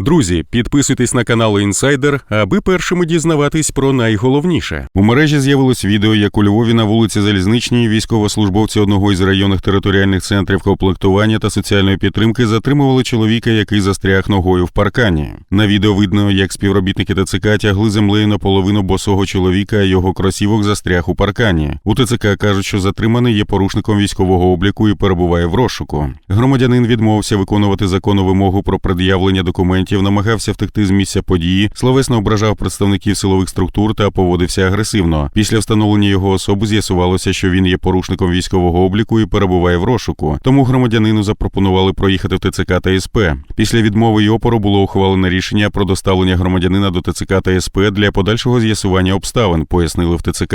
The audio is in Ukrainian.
Друзі, підписуйтесь на канал Інсайдер, аби першими дізнаватись про найголовніше. У мережі з'явилось відео, як у Львові на вулиці Залізничній військовослужбовці одного із районних територіальних центрів комплектування та соціальної підтримки затримували чоловіка, який застряг ногою в паркані. На відео видно, як співробітники ТЦК тягли землею наполовину босого чоловіка, а його кросівок застряг у паркані. У ТЦК кажуть, що затриманий є порушником військового обліку і перебуває в розшуку. Громадянин відмовився виконувати законну вимогу про пред'явлення документів, намагався втекти з місця події, словесно ображав представників силових структур та поводився агресивно. Після встановлення його особи з'ясувалося, що він є порушником військового обліку і перебуває в розшуку. Тому громадянину запропонували проїхати в ТЦК та СП. Після відмови й опору було ухвалене рішення про доставлення громадянина до ТЦК та СП для подальшого з'ясування обставин, пояснили в ТЦК.